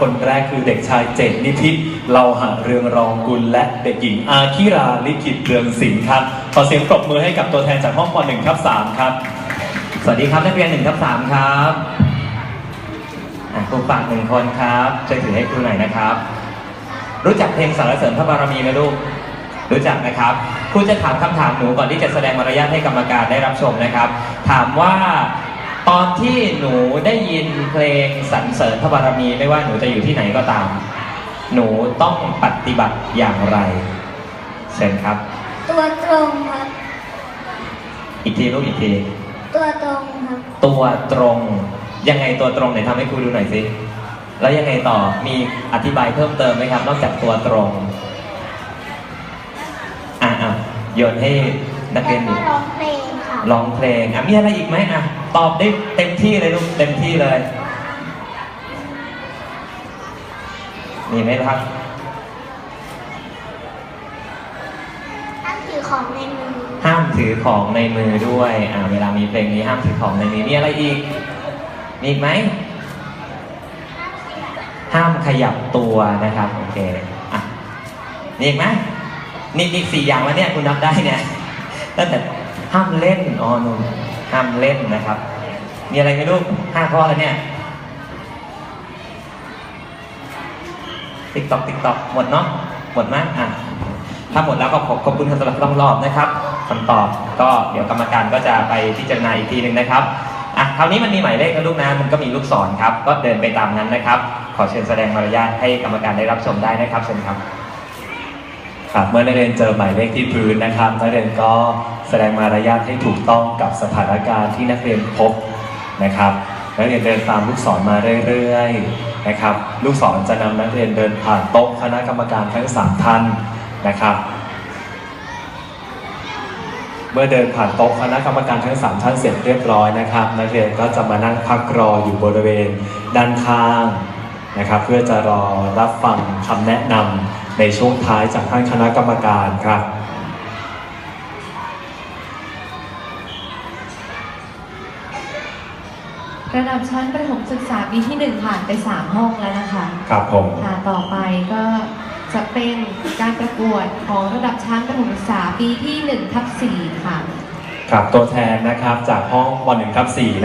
คนแรกคือเด็กชายเจตนิธิเราหะเรืองรองกุลและเด็กหญิงอาคิราลิขิตเรืองศิลป์ครับ ขอเสียงปรบมือให้กับตัวแทนจากห้องป .1 ทับ3ครับ สวัสดีครับนักเรียนหนึ่งทับสามครับอะครูฝากหนึ่งคนครับช่วยถือให้ครูหน่อยนะครับ รู้จักเพลงสรรเสริญพระบารมีไหมลูกรู้จักนะครับครูจะถามคำถามหนูก่อนที่จะแสดงมารยาทให้กรรมการได้รับชมนะครับ ถามว่า ตอนที่หนูได้ยินเพลงสรรเสริญพระบารมีไม่ว่าหนูจะอยู่ที่ไหนก็ตาม หนูต้องปฏิบัติอย่างไรเชิญครับ ตัวตรงครับ อีกทีลูกอีกที ตัวตรงครับ ตัวตรงยังไงตัวตรงไหนทำให้ครูดูหน่อยสิแล้วยังไงต่อมีอธิบายเพิ่มเติมไหมครับ นอกจากตัวตรงอะอะโยนให้นักเรียนแล้วก็ร้องเพลงค่ะ ร้องเพลงอะมีอะไรอีกไหมอะตอบได้เต็มที่เลยลูกเต็มที่เลยมีไหมครับตั้งถือของในมือห้ามถือของในมือด้วยอ่าเวลามีเพลงนี้ห้ามถือของในมือมีอะไรอีกมีอีกไหมห้ามขยับตัวนะครับโอเคอะมีอีกไหมนี่นี่สี่อย่างแล้วเนี่ยคุณนับได้เนี่ยตั้งแต่ ห้ามเล่นอ๋อนุ่นห้ามเล่นนะครับ มีอะไรไหมลูกห้าข้อแล้วเนี่ยติ๊กตอกติ๊กตอกหมดเนาะหมดไหมอะถ้าหมดแล้วก็ขอบขอบคุณสำหรับรอบรอบนะครับคำตอบก็เดี๋ยวกรรมการก็จะไปพิจารณาอีกทีหนึ่งนะครับอะคราวนี้มันมีหมายเลขนะลูกนะมันก็มีลูกศรครับ ก็เดินไปตามนั้นนะครับ ขอเชิญแสดงมารยาทให้กรรมการได้รับชมได้นะครับเชิญครับ เมื่อนักเรียนเจอหมายเลขที่พื้นนะครับนักเรียนก็แสดงมารยาทให้ถูกต้องกับสถานการณ์ที่นักเรียนพบนะครับ นักเรียนเดินตามลูกศรมาเรื่อยๆนะครับ ลูกศรจะนำนักเรียนเดินผ่านโต๊ะคณะกรรมการทั้งสามท่านนะครับ เมื่อเดินผ่านโต๊ะคณะกรรมการทั้งสามท่านเสร็จเรียบร้อยนะครับ นักเรียนก็จะมานั่งพักรออยู่บริเวณด้านข้างนะครับ เพื่อจะรอรับฟังคำแนะนำ ในช่วงท้ายจากท่านคณะกรรมการครับระดับชั้นประถมศึกษาปีที่ 1 ผ่านไป 3 ห้องแล้วนะคะครับผมค่ะต่อไปก็จะเป็นการประกวดของระดับชั้นประถมศึกษาปีที่1ทับ4ค่ะ ครับตัวแทนนะครับจากห้องป .1 ทับ4